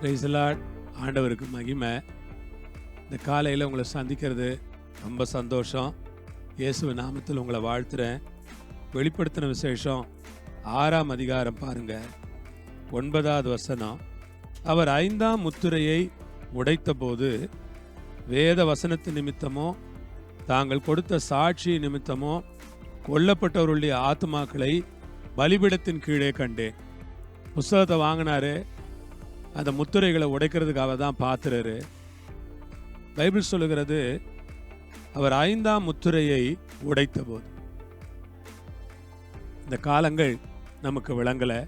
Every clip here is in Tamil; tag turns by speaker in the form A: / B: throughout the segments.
A: பிரைசலாட் ஆண்டவருக்கு மகிமை. இந்த காலையில் உங்களை சந்திக்கிறது ரொம்ப சந்தோஷம். இயேசுவ நாமத்தில் உங்களை வாழ்த்துறேன். வெளிப்படுத்தின விசேஷம் ஆறாம் அதிகாரம் பாருங்க. ஒன்பதாவது வசனம். அவர் ஐந்தாம் முத்துரையை உடைத்தபோது வேத வசனத்து நிமித்தமோ தாங்கள் கொடுத்த சாட்சி நிமித்தமோ கொல்லப்பட்டவருடைய ஆத்மாக்களை பலிபிடத்தின் கீழே கண்டேன். புஸ்தகத்தை வாங்கினாரு. அந்த முத்துரைகளை உடைக்கிறதுக்காக தான் பார்த்துறாரு பைபிள் சொல்லுகிறது அவர் ஐந்தாம் முத்துரையை உடைத்த போது இந்த காலங்கள் நமக்கு விளங்கலை.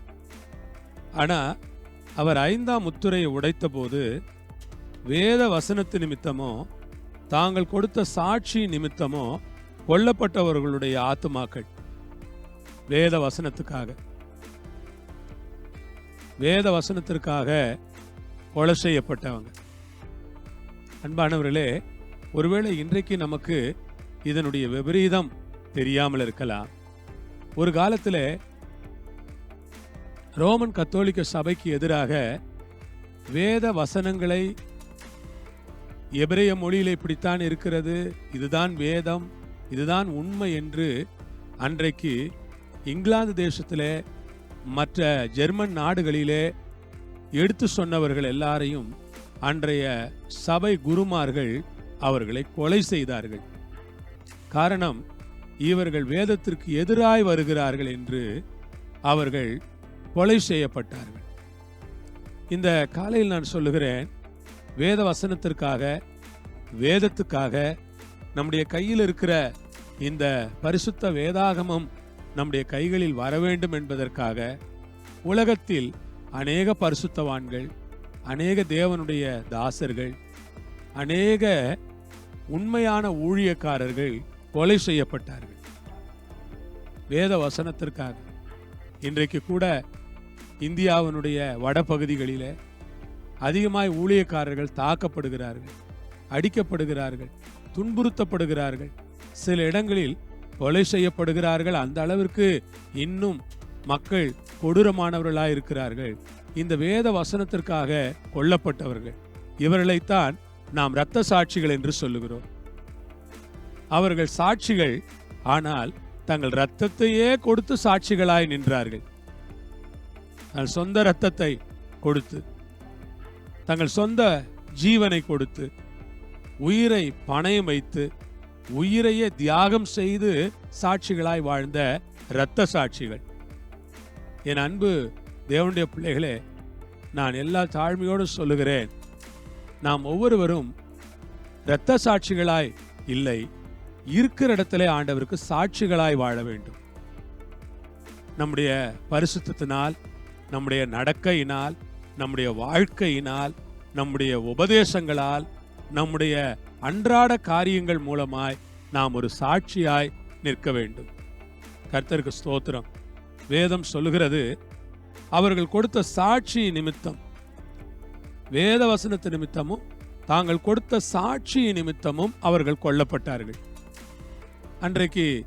A: ஆனால் அவர் ஐந்தாம் முத்துரையை உடைத்த போது வேத வசனத்து நிமித்தமோ தாங்கள் கொடுத்த சாட்சி நிமித்தமோ கொல்லப்பட்டவர்களுடைய ஆத்துமாக்கள். வேத வசனத்துக்காக. வேத வசனத்திற்காக கொலை செய்யப்பட்டவங்க. அன்பானவர்களே ஒருவேளை இன்றைக்கு நமக்கு இதனுடைய விபரீதம் தெரியாமல் இருக்கலாம். ஒரு காலத்தில் ரோமன் கத்தோலிக்க சபைக்கு எதிராக வேத வசனங்களை எபிரேய மொழியில் இப்படித்தான் இருக்கிறது இதுதான் வேதம் இதுதான் உண்மை என்று அன்றைக்கு இங்கிலாந்து தேசத்திலே மற்ற ஜெர்மன் நாடுகளிலே எடுத்து சொன்னவர்கள் எல்லாரையும் அன்றைய சபை குருமார்கள் அவர்களை கொலை செய்தார்கள். காரணம் இவர்கள் வேதத்திற்கு எதிராய் வருகிறார்கள் என்று அவர்கள் கொலை செய்யப்பட்டார்கள். இந்த காலையில் நான் சொல்லுகிறேன் வேத வசனத்திற்காக வேதத்துக்காக நம்முடைய கையில் இருக்கிற இந்த பரிசுத்த வேதாகமம் நம்முடைய கைகளில் வர வேண்டும் என்பதற்காக உலகத்தில் அநேக பரிசுத்தவான்கள் அநேக தேவனுடைய தாசர்கள் அநேக உண்மையான ஊழியக்காரர்கள் கொலை செய்யப்பட்டார்கள். வேத வசனத்திற்காக. இன்றைக்கு கூட இந்தியாவினுடைய வடபகுதிகளில் அதிகமாய் ஊழியக்காரர்கள் தாக்கப்படுகிறார்கள் அடிக்கப்படுகிறார்கள் துன்புறுத்தப்படுகிறார்கள். சில இடங்களில் கொலை செய்யப்படுகிறார்கள். அந்த அளவிற்கு இன்னும் மக்கள் கொடூரமானவர்களாய் இருக்கிறார்கள் இந்த வேத வசனத்திற்காக கொல்லப்பட்டவர்கள். இவர்களைத்தான் நாம் இரத்த சாட்சிகள் என்று சொல்லுகிறோம். அவர்கள் சாட்சிகள் ஆனால் தங்கள் இரத்தத்தையே கொடுத்து சாட்சிகளாய் நின்றார்கள். தங்கள் சொந்த இரத்தத்தை கொடுத்து தங்கள் சொந்த ஜீவனை கொடுத்து உயிரை பணயம் வைத்து உயிரையே தியாகம் செய்து சாட்சிகளாய் வாழ்ந்த இரத்த சாட்சிகள். என் அன்பு தேவனுடைய பிள்ளைகளே நான் எல்லா தாழ்மையோடு சொல்லுகிறேன். நாம் ஒவ்வொருவரும் இரத்த சாட்சிகளாய் இல்லை இருக்கிற இடத்திலே ஆண்டவருக்கு சாட்சிகளாய் வாழ வேண்டும். நம்முடைய பரிசுத்தத்தினால் நம்முடைய நடக்கையினால் நம்முடைய வாழ்க்கையினால் நம்முடைய உபதேசங்களால் நம்முடைய அன்றாட காரியங்கள் மூலமாய் நாம் ஒரு சாட்சியாய் நிற்க வேண்டும். கர்த்தருக்கு ஸ்தோத்திரம். வேதம் சொல்லுகிறது அவர்கள் கொடுத்த சாட்சி நிமித்தம் வேத வசனத்து நிமித்தமும் தாங்கள் கொடுத்த சாட்சி நிமித்தமும் அவர்கள் கொல்லப்பட்டார்கள். அன்றைக்கு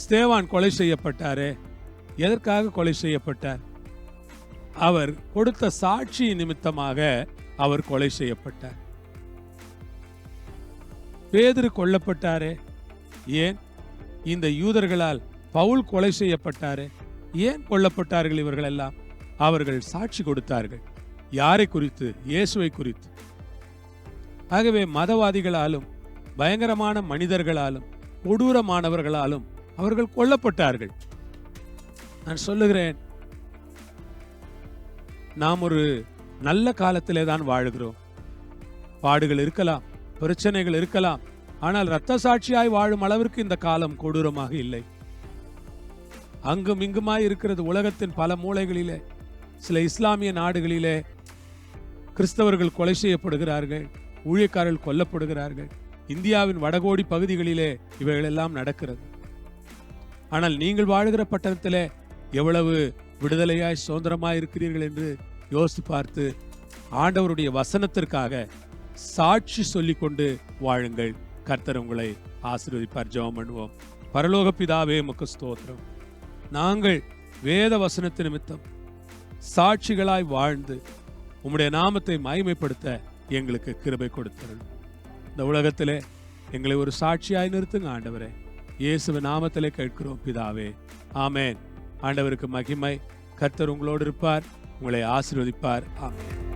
A: ஸ்தேவான் கொலை செய்யப்பட்டாரே எதற்காக கொலை செய்யப்பட்டார்? அவர் கொடுத்த சாட்சி நிமித்தமாக அவர் கொலை செய்யப்பட்டார். பேதுரு கொல்லப்பட்டாரே. ஏன்? இந்த யூதர்களால் பவுல் கொலை செய்யப்பட்டாரே. ஏன் கொல்லப்பட்டார்கள் இவர்கள் எல்லாம் அவர்கள் சாட்சி கொடுத்தார்கள். யாரை குறித்து? இயேசுவை குறித்து. ஆகவே மதவாதிகளாலும் பயங்கரமான மனிதர்களாலும் கொடூரமானவர்களாலும் அவர்கள் கொல்லப்பட்டார்கள். நான் சொல்லுகிறேன் நாம் ஒரு நல்ல காலத்திலே தான் வாழுகிறோம். பாடுகள் இருக்கலாம் பிரச்சனைகள் இருக்கலாம். ஆனால் இரத்த சாட்சியாய் வாழும் அளவிற்கு இந்த காலம் கொடூரமாக இல்லை. அங்கும் இங்குமாய் இருக்கிறது உலகத்தின் பல மூலைகளிலே சில இஸ்லாமிய நாடுகளிலே கிறிஸ்தவர்கள் கொலை செய்யப்படுகிறார்கள் ஊழியக்காரர்கள் கொல்லப்படுகிறார்கள். இந்தியாவின் வடகோடி பகுதிகளிலே இவைகளெல்லாம் நடக்கிறது. ஆனால் நீங்கள் வாழுகிற பட்டணத்திலே எவ்வளவு விடுதலையாய் சுதந்திரமாய் இருக்கிறீர்கள் என்று யோசித்து பார்த்து ஆண்டவருடைய வசனத்திற்காக சாட்சி சொல்லிக்கொண்டு வாழுங்கள். கர்த்தர் உங்களை ஆசீர்வதிப்பார். ஜெபம் பண்ணுவோம். பரலோக பிதாவே உமக்கு ஸ்தோத்திரம். நாங்கள் வேத வசனத்து நிமித்தம் சாட்சிகளாய் வாழ்ந்து உம்முடைய நாமத்தை மகிமைப்படுத்த எங்களுக்கு கிருபை கொடுத்தருள். இந்த உலகத்திலே எங்களை ஒரு சாட்சியாய் நிறுத்துங்க ஆண்டவரே. இயேசுவ நாமத்திலே கேட்கிறோம் பிதாவே. ஆமேன். ஆண்டவருக்கு மகிமை. கர்த்தர் உங்களோடு இருப்பார். உங்களை ஆசீர்வதிப்பார். ஆமேன்.